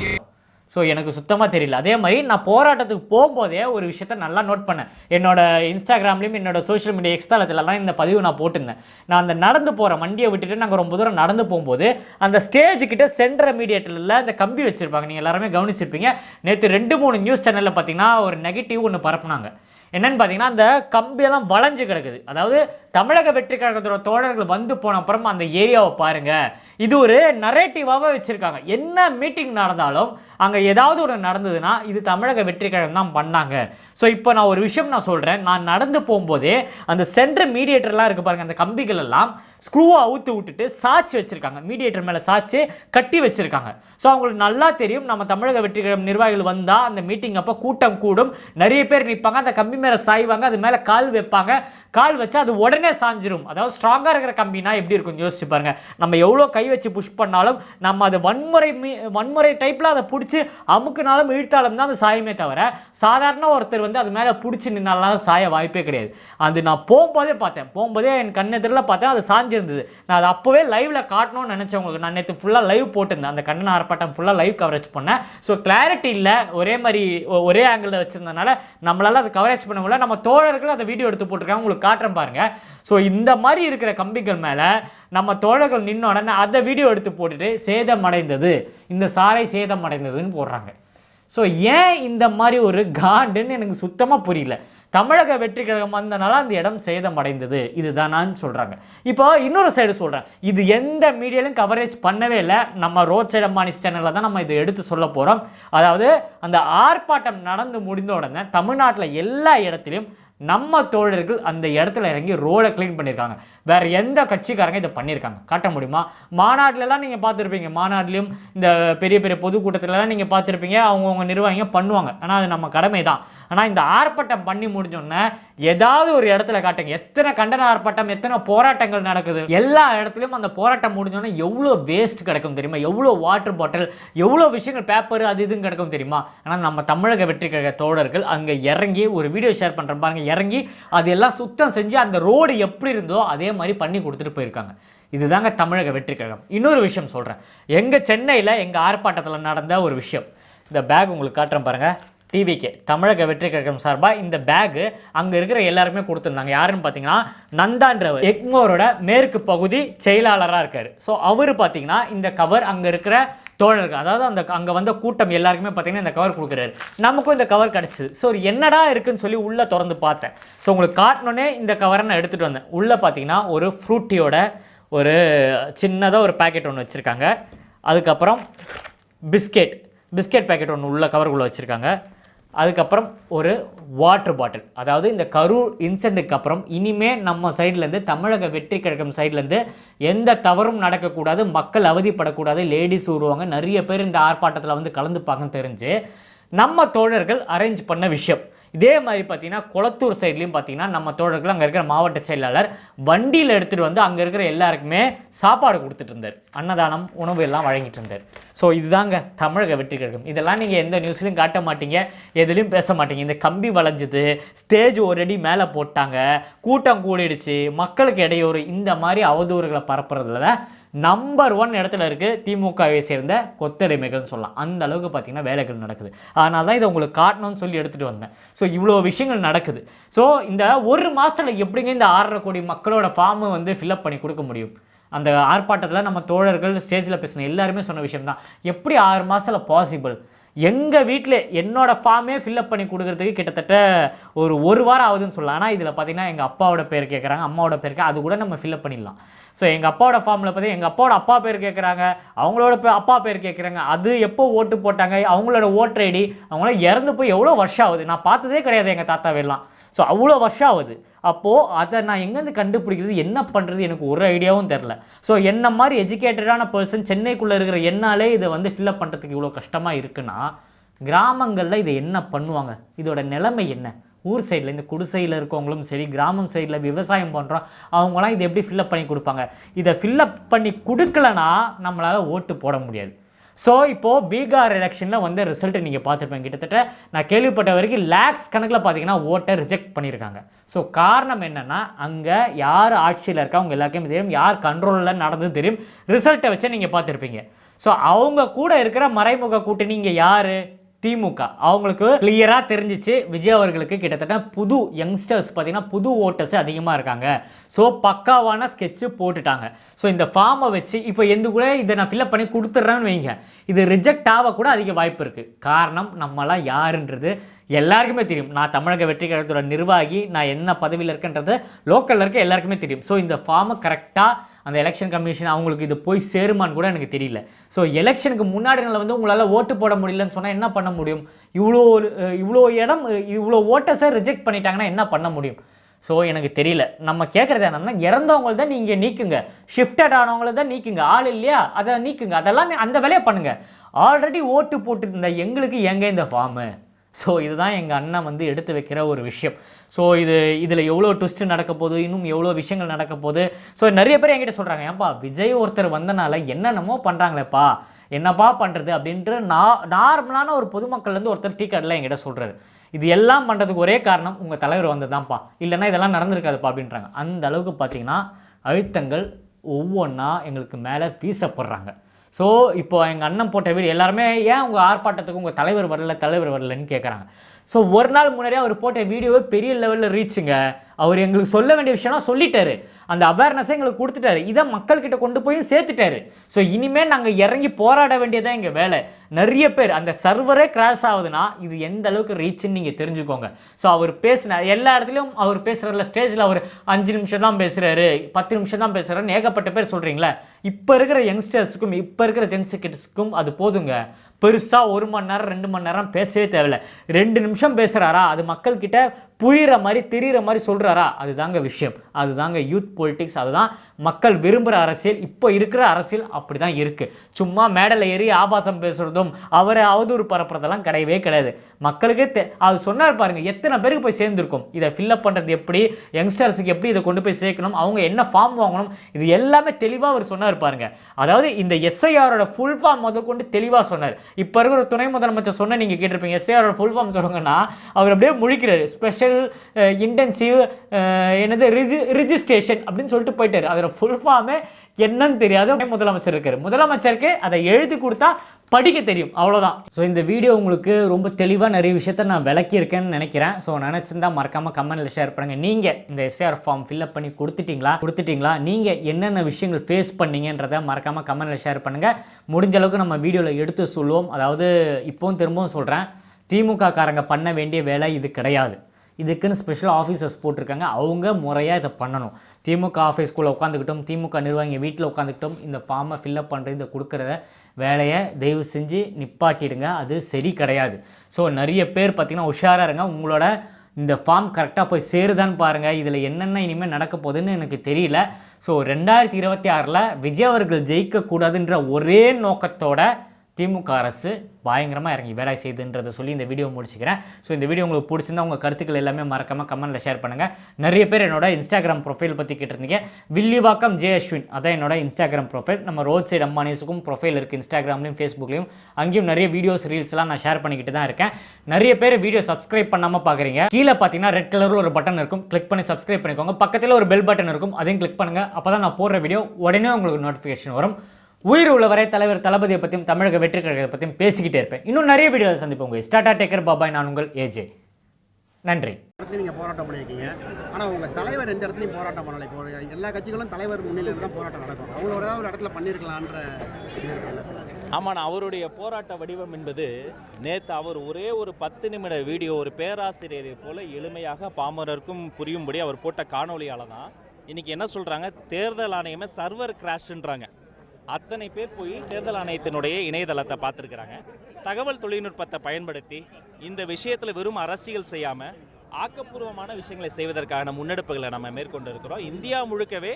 ஸோ எனக்கு சுத்தமாக தெரியல. அதே மாதிரி நான் போராட்டத்துக்கு போகும்போதே ஒரு விஷயத்த நல்லா நோட் பண்ணேன். என்னோட இன்ஸ்டாகிராம்லேயும் என்னோட சோஷியல் மீடியா எக்ஸ்தாலத்துலலாம் இந்த பதிவு நான் போட்டிருந்தேன். நான் அந்த நடந்து போகிறேன் வண்டியை விட்டுட்டு நாங்கள் ரொம்ப தூரம் நடந்து போகும்போது அந்த ஸ்டேஜ் கிட்ட சென்டர் மீடியேட்டரில் அந்த கம்பி வச்சுருப்பாங்க. நீங்கள் எல்லாருமே கவனிச்சிருப்பீங்க. நேற்று ரெண்டு மூணு நியூஸ் சேனலில் பார்த்தீங்கன்னா ஒரு நெகட்டிவ் ஒன்று பரப்புனாங்க. என்னன்னு பார்த்தீங்கன்னா அந்த கம்பியெல்லாம் வளைஞ்சு கிடக்குது. அதாவது தமிழக வெற்றி கழகத்தோட தோழர்கள் வந்து போன அப்புறம் அந்த ஏரியாவை பாருங்க. இது ஒரு நரேட்டிவாகவே வச்சுருக்காங்க. என்ன மீட்டிங் நடந்தாலும் அங்கே ஏதாவது ஒன்று நடந்ததுன்னா இது தமிழக வெற்றி கழகம் தான் பண்ணாங்க. ஸோ இப்போ நான் ஒரு விஷயம் நான் சொல்கிறேன் நான் நடந்து போகும்போதே அந்த சென்ட்ரு மீடியேட்டர்லாம் இருக்குது பாருங்கள் அந்த கம்பிகள் எல்லாம் ஸ்க்ரூவை அவுத்து விட்டுட்டு சாட்சி வச்சுருக்காங்க. மீடியேட்டர் மேலே சாட்சி கட்டி வச்சுருக்காங்க. ஸோ அவங்களுக்கு நல்லா தெரியும். நம்ம தமிழக வெற்றிகரம் நிர்வாகிகள் வந்தால் அந்த மீட்டிங் அப்போ கூட்டம் கூடும். நிறைய பேர் நிற்பாங்க அந்த கம்பி மேலே சாய்வாங்க. அது மேலே கால் வைப்பாங்க. கால் வச்சா அது உடனே சாஞ்சிரும். அதாவது ஸ்ட்ராங்காக இருக்கிற கம்பினா எப்படி இருக்கும் யோசிச்சு பாருங்க. நம்ம எவ்வளோ கை வச்சு புஷ் பண்ணாலும் நம்ம அது வன்முறை மீ வன்முறை டைப்பில் அதை பிடிச்சி அமுக்குனாலும் இழுத்தாலும் தான் அது சாயுமே தவிர சாதாரண ஒருத்தர் வந்து அது மேலே பிடிச்சி நின்னாலாம் சாய வாய்ப்பே கிடையாது. அது நான் போகும்போதே பார்த்தேன். போகும்போதே என் கண்ணெதிரில் பார்த்தேன். அது சாஞ்சு காஞ்சிருந்தது நான் அதை அப்போவே லைவ்ல காட்டணும்னு நினச்சேன் உங்களுக்கு. நான் நேற்று ஃபுல்லாக லைவ் போட்டிருந்தேன். அந்த கண்ணன் ஆர்ப்பாட்டம் ஃபுல்லாக லைவ் கவரேஜ் பண்ணேன். ஸோ கிளாரிட்டி இல்லை. ஒரே மாதிரி ஒ- ஒரே ஆங்கிளில் வச்சிருந்தனால நம்மளால அதை கவரேஜ் பண்ண முடியல. நம்ம தோழர்கள் அதை வீடியோ எடுத்து போட்டிருக்காங்க. உங்களுக்கு காட்டுறேன் பாருங்க. ஸோ இந்த மாதிரி இருக்கிற கம்பிகள் மேலே நம்ம தோழர்கள் நின்ன உடனே அதை வீடியோ எடுத்து போட்டுட்டு சேதமடைந்தது இந்த சாலை சேதமடைந்ததுன்னு போடுறாங்க. ஸோ ஏன் இந்த மாதிரி ஒரு காண்டுன்னு எனக்கு சுத்தமாக புரியல. தமிழக வெற்றி கழகம் வந்தனால அந்த இடம் சேதமடைந்தது. இதுதானான்னு சொல்கிறாங்க இப்போ இன்னொரு சைடு சொல்கிறேன் இது எந்த மீடியாலையும் கவரேஜ் பண்ணவே இல்லை. நம்ம ரோட் சைடு அம்மானிஸ் சேனலில் தான் நம்ம இதை எடுத்து சொல்ல போகிறோம் அதாவது அந்த ஆர்ப்பாட்டம் நடந்து முடிந்த உடனே தமிழ்நாட்டில் எல்லா இடத்துலையும் நம்ம தோழர்கள் அந்த இடத்துல இறங்கி ரோடை க்ளீன் பண்ணியிருக்காங்க. வேற எந்த கட்சிக்காரங்க இதை பண்ணியிருக்காங்க? காட்ட முடியுமா? மாநாட்டிலலாம் நீங்கள் பார்த்துருப்பீங்க. மாநாட்டிலையும் இந்த பெரிய பெரிய பொதுக்கூட்டத்திலலாம் நீங்கள் பார்த்துருப்பீங்க. அவங்கவுங்க நிர்வாகிங்க பண்ணுவாங்க. ஆனால் அது நம்ம கடமை தான் ஆனால் இந்த ஆர்ப்பாட்டம் பண்ணி முடிஞ்சோன்னே ஏதாவது ஒரு இடத்துல காட்டுங்க. எத்தனை கண்டன ஆர்ப்பாட்டம் எத்தனை போராட்டங்கள் நடக்குது. எல்லா இடத்துலையும் அந்த போராட்டம் முடிஞ்சோடனே எவ்வளோ வேஸ்ட் கிடைக்கும் தெரியுமா? எவ்வளோ வாட்டர் பாட்டில் எவ்வளோ விஷயங்கள் பேப்பர் அது இதுன்னு கிடைக்கும் தெரியுமா? ஆனால் நம்ம தமிழக வெற்றி கழக தோழர்கள் அங்கே இறங்கி ஒரு வீடியோ ஷேர் பண்ணுற பாருங்க. இறங்கி அதெல்லாம் சுத்தம் செஞ்சு அந்த ரோடு எப்படி இருந்தோ அதே மாதிரி பண்ணி கொடுத்துட்டு போயிருக்காங்க. இதுதாங்க தமிழக வெற்றி கழகம். இன்னொரு விஷயம் சொல்கிறேன் எங்கள் சென்னையில் எங்கள் ஆர்ப்பாட்டத்தில் நடந்த ஒரு விஷயம். இந்த பேக் உங்களுக்கு காட்டுறேன் பாருங்கள் டிவிக்கு தமிழக வெற்றி கழகம் சார்பாக இந்த பேகு அங்கே இருக்கிற எல்லாருமே கொடுத்துருந்தாங்க. யாருன்னு பார்த்தீங்கன்னா நந்தான்றவர். எக்மோரோட மேற்கு பகுதி செயலாளராக இருக்கார். ஸோ அவர் பார்த்தீங்கன்னா இந்த கவர் அங்கே இருக்கிற தோழர்கள் அதாவது அந்த அங்கே வந்த கூட்டம் எல்லாருக்குமே பார்த்தீங்கன்னா இந்த கவர் கொடுக்குறாரு. நமக்கும் இந்த கவர் கிடச்சிது. ஸோ என்னடா இருக்குன்னு சொல்லி உள்ளே திறந்து பார்த்தேன். ஸோ உங்களுக்கு காட்டினோன்னே இந்த கவரை நான் எடுத்துகிட்டு வந்தேன். உள்ளே பார்த்தீங்கன்னா ஒரு ஃப்ரூட்டியோட ஒரு சின்னதாக ஒரு பாக்கெட் ஒன்று வச்சுருக்காங்க. அதுக்கப்புறம் பிஸ்கெட் பிஸ்கெட் பாக்கெட் ஒன்று உள்ள கவருக்குள்ளே வச்சுருக்காங்க. அதுக்கப்புறம் ஒரு வாட்டர் பாட்டில் அதாவது இந்த கரூர் இன்சிடென்ட்டுக்கு அப்புறம் இனிமே நம்ம சைட்லேருந்து தமிழக வெற்றி கழகம் சைட்லேருந்து எந்த தவறும் நடக்கக்கூடாது மக்கள் அவதிப்படக்கூடாது லேடிஸ் வருவாங்க நிறைய பேர் இந்த ஆர்ப்பாட்டத்தில் வந்து கலந்துப்பாங்கன்னு தெரிஞ்சு நம்ம தோழர்கள் அரேஞ்ச் பண்ண விஷயம். இதே மாதிரி பார்த்தீங்கன்னா குளத்தூர் சைட்லேயும் பார்த்தீங்கன்னா நம்ம தோழர்கள் அங்கே இருக்கிற மாவட்ட செயலாளர் வண்டியில் எடுத்துகிட்டு வந்து அங்கே இருக்கிற எல்லாருக்குமே சாப்பாடு கொடுத்துட்டு இருந்தார். அன்னதானம் உணவு எல்லாம் வழங்கிட்டு இருந்தார். ஸோ இதுதாங்க தமிழக வெற்றி கழகம். இதெல்லாம் நீங்கள் எந்த நியூஸ்லையும் காட்ட மாட்டீங்க எதுலேயும் பேச மாட்டீங்க. இந்த கம்பி வளைஞ்சது ஸ்டேஜ் ஒரு அடி மேலே போட்டாங்க கூட்டம் கூடிடுச்சு மக்களுக்கு இடையூறு இந்த மாதிரி அவதூறுகளை பரப்புறதுல நம்பர் ஒன் இடத்துல இருக்குது திமுகவை சேர்ந்த கொத்தடிமைகள்னு சொல்லலாம். அந்த அளவுக்கு பார்த்திங்கன்னா வேலைகள் நடக்குது. அதனால தான் இதை உங்களுக்கு காட்டணும்னு சொல்லி எடுத்துகிட்டு வந்தேன். ஸோ இவ்வளோ விஷயங்கள் நடக்குது. ஸோ இந்த ஒரு மாதத்தில் எப்படிங்க இந்த ஆறரை கோடி மக்களோட ஃபார்மை வந்து ஃபில்அப் பண்ணி கொடுக்க முடியும்? அந்த ஆர்ப்பாட்டத்தில் நம்ம தோழர்கள் ஸ்டேஜில் பேசின எல்லாருமே சொன்ன விஷயம் தான் எப்படி ஆறு மாதத்தில் பாசிபிள் எங்கள் வீட்டில் என்னோட ஃபார்மே ஃபில்அப் பண்ணி கொடுக்குறதுக்கு கிட்டத்தட்ட ஒரு ஒரு வாரம் ஆகுதுன்னு சொல்லலாம். ஆனால் இதில் பார்த்தீங்கன்னா எங்கள் அப்பாவோட பேர் கேட்குறாங்க அம்மாவோட பேர் அது கூட நம்ம ஃபில்அப் பண்ணிடலாம். ஸோ எங்கள் அப்பாவோட ஃபார்மில் பார்த்தீங்கன்னா எங்கள் அப்பாவோட அப்பா பேர் கேட்குறாங்க அவங்களோட பே- அப்பா பேர் கேட்குறாங்க அது எப்போ ஓட்டு போட்டாங்க அவங்களோட ஓட்டர் ஐடி அவங்களாம் இறந்து போய் எவ்வளோ வருஷம் ஆகுது? நான் பார்த்ததே கிடையாது எங்கள் தாத்தாவெல்லாம் ஸோ அவ்வளோ வருஷம் ஆகுது. அப்போது அதை நான் எங்கேருந்து கண்டுபிடிக்கிறது என்ன பண்ணுறது எனக்கு ஒரு ஐடியாவும் தெரில. ஸோ என்ன மாதிரி எஜுகேட்டடான பர்சன் சென்னைக்குள்ளே இருக்கிற என்னாலே இதை வந்து ஃபில்அப் பண்ணுறதுக்கு இவ்வளோ கஷ்டமாக இருக்குன்னா கிராமங்களில் இதை என்ன பண்ணுவாங்க? இதோட நிலைமை என்ன? ஊர் சைடில் இந்த குடிசையில் இருக்கவங்களும் சரி கிராமம் சைடில் விவசாயம் பண்ணுறோம் அவங்களாம் இதை எப்படி ஃபில்அப் பண்ணி கொடுப்பாங்க? இதை ஃபில்லப் பண்ணி கொடுக்கலனா நம்மளால் ஓட்டு போட முடியாது. ஸோ இப்போது பீகார் எலெக்ஷனில் வந்து ரிசல்ட் நீங்கள் பார்த்துருப்பேன் கிட்டத்தட்ட நான் கேள்விப்பட்ட வரைக்கும் லேக்ஸ் கணக்கில் பார்த்தீங்கன்னா ஓட்டை ரிஜெக்ட் பண்ணியிருக்காங்க. ஸோ காரணம் என்னென்னா அங்கே யார் ஆட்சியில் இருக்கா அவங்க எல்லாருக்குமே தெரியும் யார் கண்ட்ரோலில் நடந்தது தெரியும் ரிசல்ட்டை வச்சு நீங்கள் பார்த்துருப்பீங்க. ஸோ அவங்க கூட இருக்கிற மறைமுக கூட்டணி இங்கே யார்? திமுக. அவங்களுக்கு கிளியராக தெரிஞ்சிச்சு விஜய் அவர்களுக்கு கிட்டத்தட்ட புது யங்ஸ்டர்ஸ் பார்த்தீங்கன்னா புது ஓட்டர்ஸ் அதிகமாக இருக்காங்க. ஸோ பக்காவான ஸ்கெட்சு போட்டுட்டாங்க. ஸோ இந்த ஃபார்மை வச்சு இப்போ எந்த கூட இதை நான் ஃபில்அப் பண்ணி கொடுத்துட்றேன்னு வைங்க. இது ரிஜெக்ட் ஆக கூட அதிக வாய்ப்பு இருக்குது காரணம் நம்மளாம் யாருன்றது எல்லாருக்குமே தெரியும். நான் தமிழக வெற்றி கழகத்தோட நிர்வாகி நான் என்ன பதவியில் இருக்கேன்றது லோக்கலில் இருக்க எல்லாருக்குமே தெரியும். ஸோ இந்த ஃபார்மை கரெக்டாக அந்த எலெக்ஷன் கமிஷன் அவங்களுக்கு இது போய் சேருமான்னு கூட எனக்கு தெரியல. ஸோ எலெக்ஷனுக்கு முன்னாடி நாள் வந்து உங்களால் ஓட்டு போட முடியலன்னு சொன்னால் என்ன பண்ண முடியும்? இவ்வளோ இவ்வளோ இடம் இவ்வளோ ஓட்டர்ஸை ரிஜெக்ட் பண்ணிட்டாங்கன்னா என்ன பண்ண முடியும்? ஸோ எனக்கு தெரியல. நம்ம கேட்குறது என்னன்னா இறந்தவங்கள தான் நீங்கள் நீக்குங்க. ஷிஃப்டட் ஆனவங்கள தான் நீக்குங்க. ஆள் இல்லையா? அதை நீக்குங்க. அதெல்லாம் அந்த வேலையை பண்ணுங்கள் ஆல்ரெடி ஓட்டு போட்டுருந்த எங்களுக்கு எங்கே இந்த ஃபார்மு ஸோ இதுதான் எங்கள் அண்ணன் வந்து எடுத்து வைக்கிற ஒரு விஷயம். ஸோ இது இதில் எவ்வளோ ட்விஸ்ட் நடக்க போகுது இன்னும் எவ்வளோ விஷயங்கள் நடக்க போகுது. ஸோ நிறைய பேர் என்கிட்ட சொல்கிறாங்க ஏன்பா விஜய் ஒருத்தர் வந்தனால என்னென்னமோ பண்ணுறாங்களேப்பா என்னப்பா பண்ணுறது அப்படின்ற நா நார்மலான ஒரு பொதுமக்கள்லேருந்து ஒருத்தர் டீ கார்டில் என்கிட்ட சொல்கிறாரு இது எல்லாம் பண்ணுறதுக்கு ஒரே காரணம் உங்கள் தலைவர் வந்ததுதான்ப்பா இல்லைன்னா இதெல்லாம் நடந்திருக்காதுப்பா அப்படின்றாங்க. அந்த அளவுக்கு பார்த்தீங்கன்னா அழுத்தங்கள் ஒவ்வொன்றா எங்களுக்கு மேலே வீசப்படுறாங்க. ஸோ இப்போ எங்கள் அண்ணன் போட்ட வீடியோ எல்லாருமே ஏன் உங்கள் ஆர்ப்பாட்டத்துக்கு உங்கள் தலைவர் வரல தலைவர் வரலன்னு கேட்குறாங்க ஸோ ஒரு நாள் முன்னாடியே அவர் போட்ட வீடியோவே பெரிய லெவலில் ரீச்சுங்க அவர் எங்களுக்கு சொல்ல வேண்டிய விஷயம்லாம் சொல்லிட்டாரு. அந்த அவேர்னஸை எங்களுக்கு கொடுத்துட்டாரு. இதை மக்கள்கிட்ட கொண்டு போய் சேர்த்துட்டாரு. ஸோ இனிமேல் நாங்கள் இறங்கி போராட வேண்டியதான் எங்கள் வேலை? நிறைய பேர் அந்த சர்வரே கிராஷ் ஆகுதுன்னா இது எந்த அளவுக்கு ரீச்சுன்னு நீங்கள் தெரிஞ்சுக்கோங்க. ஸோ அவர் பேசின எல்லா இடத்துலையும் அவர் பேசுகிறதில்ல ஸ்டேஜில் அவர் அஞ்சு நிமிஷம் தான் பேசுகிறாரு பத்து நிமிஷம் தான் பேசுகிறாருன்னு ஏகப்பட்ட பேர் சொல்கிறீங்களே இப்போ இருக்கிற யங்ஸ்டர்ஸுக்கும் இப்போ இருக்கிற ஜென்ஸுக்கிட்ஸுக்கும் அது போதுங்க. பெருசாக ஒரு மணி நேரம் ரெண்டு மணி நேரம் பேசவே தேவையில்ல. ரெண்டு நிமிஷம் பேசுகிறாரா அது மக்கள்கிட்ட புரிகிற மாதிரி தெரிகிற மாதிரி சொல்கிறாரா அதுதாங்க விஷயம். அதுதாங்க யூத் பொலிட்டிக்ஸ் அதுதான் மக்கள் விரும்புகிற அரசியல். இப்போ இருக்கிற அரசியல் அப்படி தான் இருக்குது சும்மா மேடையில் ஏறி ஆபாசம் பேசுகிறதும் அவரை அவதூறு பரப்புறதெல்லாம் கிடையவே கிடையாது. மக்களுக்கே தெ அது சொன்னார் பாருங்க எத்தனை பேருக்கு போய் சேர்ந்துருக்கும்? இதை ஃபில்அப் பண்ணுறது எப்படி? யங்ஸ்டர்ஸுக்கு எப்படி இதை கொண்டு போய் சேர்க்கணும்? அவங்க என்ன ஃபார்ம் வாங்கணும்? இது எல்லாமே தெளிவாக அவர் சொன்னார் பாருங்க. அதாவது இந்த எஸ்ஐஆரோட ஃபுல் ஃபார்ம் முதல் கொண்டு தெளிவாக சொன்னார். இப்போ இருக்கிற துணை முதலமைச்சர் சொன்ன நீங்கள் கேட்டிருப்பீங்க எஸ்ஐஆரோட ஃபுல் ஃபார்ம் சொல்லுங்கன்னா அவர் அப்படியே முழிக்கிறார். ஸ்பெஷல் இன்டென்சிவ் என்னது ரிஜி ரிஜிஸ்ட்ரேஷன் அப்படின்னு சொல்லிட்டு போயிட்டார். அதோட ஃபுல் ஃபார்மே என்னன்னு தெரியாத முதலமைச்சர் இருக்கார். முதலமைச்சருக்கு அதை எழுதி கொடுத்தா படிக்க தெரியும். அவ்வளோதான் ஸோ இந்த வீடியோ உங்களுக்கு ரொம்ப தெளிவாக நிறைய விஷயத்த நான் விளக்கியிருக்கேன்னு நினைக்கிறேன். ஸோ நினச்சிருந்தா மறக்காமல் கமெண்ட்டில் ஷேர் பண்ணுங்கள் நீங்கள் இந்த எஸ்ஆர் ஃபார்ம் ஃபில்அப் பண்ணி கொடுத்துட்டீங்களா? கொடுத்துட்டீங்களா? நீங்கள் என்னென்ன விஷயங்கள் ஃபேஸ் பண்ணீங்கன்றதை மறக்காமல் கமெண்ட்டில் ஷேர் பண்ணுங்கள் முடிஞ்ச அளவுக்கு நம்ம வீடியோவில் எடுத்து சொல்லுவோம். அதாவது இப்போவும் திரும்பவும் சொல்கிறேன் திமுக காரங்க பண்ண வேண்டிய வேலை இது கிடையாது. இதுக்குன்னு ஸ்பெஷல் ஆஃபீஸர்ஸ் போட்டிருக்காங்க. அவங்க முறையாக இதை பண்ணணும். திமுக ஆஃபீஸ்க்குள்ளே உட்காந்துக்கிட்டோம் திமுக நிர்வாகிங்க வீட்டில் உட்காந்துக்கிட்டோம் இந்த ஃபார்மை ஃபில்அப் பண்ணுறது இந்த கொடுக்குற வேலையை தயவு செஞ்சு நிப்பாட்டிடுங்க. அது சரி கிடையாது. ஸோ நிறைய பேர் பார்த்திங்கன்னா உஷாராக இருங்க. உங்களோட இந்த ஃபார்ம் கரெக்டாக போய் சேருதான்னு பாருங்கள் இதில் என்னென்ன இனிமேல் நடக்க போகுதுன்னு எனக்கு தெரியல. ஸோ ரெண்டாயிரத்தி இருபத்தி ஆறில் விஜய் அவர்கள் ஜெயிக்கக்கூடாதுன்ற ஒரே நோக்கத்தோட திமுக அரசு பயங்கரமாக இறங்கி வேலை செய்துன்றதை சொல்லி இந்த வீடியோ முடிச்சுக்கிறேன். ஸோ இந்த வீடியோ உங்களுக்கு பிடிச்சிருந்தா உங்கள் கருத்துக்கள் எல்லாமே மறக்காமல் கமெண்ட்டில் ஷேர் பண்ணுங்கள் நிறைய பேர் என்னோட இன்ஸ்டாகிராம் ப்ரொஃபைல் பற்றி கேட்டிருந்தீங்க. வில்லிவாக்கம் ஜே அஸ்வின் அதான் என்னோட இன்ஸ்டாகிராம் ப்ரொஃபைல் நம்ம ரோட் சைடு அம்மானிஸுக்கும் ப்ரொஃபைல் இருக்குது இன்ஸ்டாகிராம்லையும் ஃபேஸ்புக்லையும் அங்கேயும் நிறைய வீடியோஸ் ரீல்ஸ்லாம் நான் ஷேர் பண்ணிக்கிட்டு தான் இருக்கேன். நிறைய பேர் வீடியோ சப்ஸ்கிரைப் பண்ணாமல் பார்க்குறீங்க கீழே பார்த்தீங்கன்னா ரெட் கலரில் ஒரு பட்டன் இருக்கும். கிளிக் பண்ணி சப்ஸ்கிரைப் பண்ணிக்கோங்க. பக்கத்தில் ஒரு பெல் பட்டன் இருக்கும். அதையும் கிளிக் பண்ணுங்கள் அப்போ தான் நான் போடுற வீடியோ உடனே உங்களுக்கு நோட்டிஃபிகேஷன் வரும். உயிர் உள்ளவரை தலைவர் தளபதியை பற்றியும் தமிழக வெற்றி கழகத்தை பற்றியும் பேசிக்கிட்டே இருப்பேன். இன்னும் நிறைய வீடியோ சந்திப்போம் உங்கள். ஸ்டாட்டா டேக்கர் பாபாய் நான் உங்கள் ஏஜே நன்றி. இடத்துலையும் நீங்கள் போராட்டம் பண்ணியிருக்கீங்க. ஆனால் உங்கள் தலைவர் எந்த இடத்துலையும் போராட்டம் பண்ணலை. இப்போ எல்லா கட்சிகளும் தலைவர் முன்னிலையில் தான் போராட்டம் நடக்கும். அவங்க ஒரு ஏதாவது ஒரு இடத்துல பண்ணியிருக்கலான்ற ஆமாண்ணா அவருடைய போராட்ட வடிவம் என்பது நேற்று அவர் ஒரே ஒரு பத்து நிமிட வீடியோ ஒரு பேராசிரியரை போல எளிமையாக பாமரருக்கும் புரியும்படி அவர் போட்ட காணொளியால் தான் இன்னைக்கு என்ன சொல்கிறாங்க தேர்தல் ஆணையமே சர்வர் கிராஷ்ன்றாங்க அத்தனை பேர் போய் தேர்தல் ஆணையத்தினுடைய இணையதளத்தை பார்த்துருக்குறாங்க. தகவல் தொழில்நுட்பத்தை பயன்படுத்தி இந்த விஷயத்தில் வெறும் அரசியல் செய்யாமல் ஆக்கப்பூர்வமான விஷயங்களை செய்வதற்கான முன்னெடுப்புகளை நம்ம மேற்கொண்டு இருக்கிறோம். இந்தியா முழுக்கவே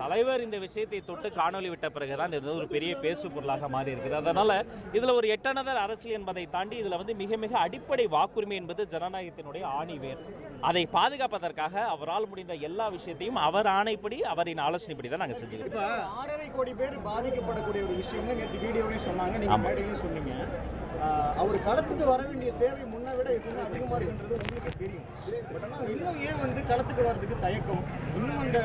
தலைவர் இந்த விஷயத்தை தொட்டு காணொளி விட்ட பிறகுதான் இது ஒரு பெரிய பேசு பொருளாக மாறி இருக்குது. அதனால இதுல ஒரு எட்டனதர் அரசியல் என்பதை தாண்டி இதுல வந்து மிக மிக அடிப்படை வாக்குரிமை என்பது ஜனநாயகத்தினுடைய ஆணிவேர் அதை பாதுகாப்பதற்காக அவரால் முடிந்த எல்லா விஷயத்தையும் அவர் ஆணைப்படி அவரின் ஆலோசனைப்படி தான் நாங்கள் செஞ்சுக்கிறோம் ஆறரை கோடி பேர் பாதிக்கப்படக்கூடிய ஒரு விஷயம்னு நேற்று வீடியோலையும் சொன்னாங்க. நீங்கள் சொன்னீங்க. அவர் களத்துக்கு வர வேண்டிய தேவை முன்ன விட எப்பவுமே அதிகமாக இருக்குன்றது உங்களுக்கு தெரியும். பட் ஆனால் இன்னும் ஏன் வந்து களத்துக்கு வர்றதுக்கு தயக்கம்? இன்னும் அந்த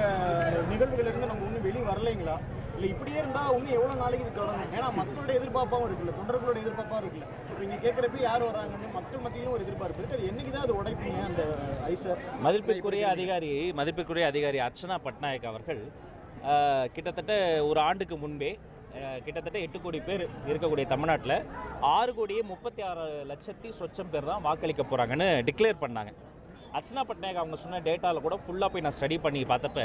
நிகழ்வுகளிலிருந்து நம்ம இன்னும் வெளியே வரலைங்களா? இல்லை இப்படியே இருந்தால் இன்னும் எவ்வளோ நாளைக்கு இது தொடரும்? ஏன்னா மக்களோட எதிர்பார்ப்பாகவும் இருக்குல்ல தொண்டர்களோட எதிர்பார்ப்பாக இருக்குல்ல. இப்போ இங்கே கேட்குறப்ப யார் வராங்கன்னு மக்கள் மத்தியிலும் ஒரு எதிர்பார்ப்பு இருக்குது அது என்னைக்கு தான் அது உடைப்பீங்க அந்த ஐசர் மதிப்பிற்குரிய அதிகாரி மதிப்பிற்குரிய அதிகாரி அர்ச்சனா பட்நாயக் அவர்கள் கிட்டத்தட்ட ஒரு ஆண்டுக்கு முன்பே கிட்டத்தட்ட எட்டு கோடி பேர் இருக்கக்கூடிய தமிழ்நாட்டில் ஆறு கோடியே முப்பத்தி ஆறு லட்சத்தி சொச்சம் பேர் தான் வாக்களிக்க போகிறாங்கன்னு டிக்ளேர் பண்ணாங்க. அர்ச்சனா பட்நாயக் அவங்க சொன்ன டேட்டாவில் கூட ஃபுல்லாக போய் நான் ஸ்டடி பண்ணி பார்த்தப்ப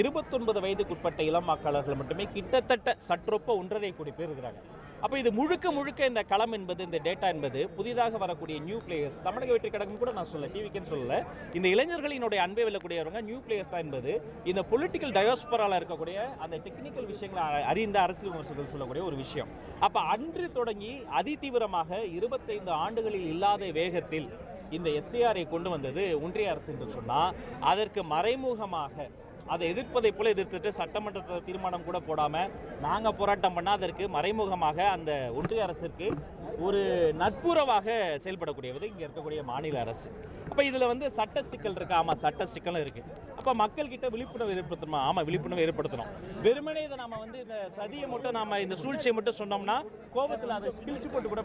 இருபத்தொன்பது வயதுக்குட்பட்ட இளம் வாக்காளர்கள் மட்டுமே கிட்டத்தட்ட சற்றொப்ப ஒன்றரை கோடி பேர் இருக்கிறாங்க. அப்போ இது முழுக்க முழுக்க இந்த களம் என்பது இந்த டேட்டா என்பது புதிதாக வரக்கூடிய நியூ பிளேயர்ஸ் தமிழக வெற்றி கழகம் கூட நான் சொல்ல டிவிக்குன்னு சொல்லல. இந்த இளைஞர்களினுடைய அன்பை வெல்லக்கூடியவங்க நியூ பிளேயர்ஸ் தான் என்பது இந்த பொலிட்டிக்கல் டயோஸ்பரால இருக்கக்கூடிய அந்த டெக்னிக்கல் விஷயங்களை அ- அறிந்த அரசியல் விமர்சகர்கள் சொல்லக்கூடிய ஒரு விஷயம். அப்போ அன்று தொடங்கி அதிதீவிரமாக இருபத்தைந்து ஆண்டுகளில் இல்லாத வேகத்தில் இந்த எஸ்ஐஆரை கொண்டு வந்தது ஒன்றிய அரசு என்று சொன்னால் அதற்கு மறைமுகமாக அதை எதிர்ப்பதை போல எதிர்த்துட்டு சட்டமன்றத்தில் தீர்மானம் கூட போடாமல் நாங்கள் போராட்டம் பண்ணால் அதற்கு மறைமுகமாக அந்த ஒன்றிய அரசிற்கு ஒரு நட்புறவாக செயல்படக்கூடியது. இங்கே இருக்கக்கூடிய மாநில அரசு. அப்போ இதில் வந்து சட்ட சிக்கல் இருக்குது ஆமாம் சட்ட சிக்கலும் இருக்குது அப்போ மக்கள்கிட்ட விழிப்புணர்வு ஏற்படுத்தணும். ஆமாம் விழிப்புணர்வு ஏற்படுத்தணும். வெறுமனே இதை நம்ம வந்து இந்த சதியை மட்டும் நாம் இந்த சூழ்ச்சியை மட்டும் சொன்னோம்னா கோபத்தில் அதை கிழிச்சு போட்டு கூட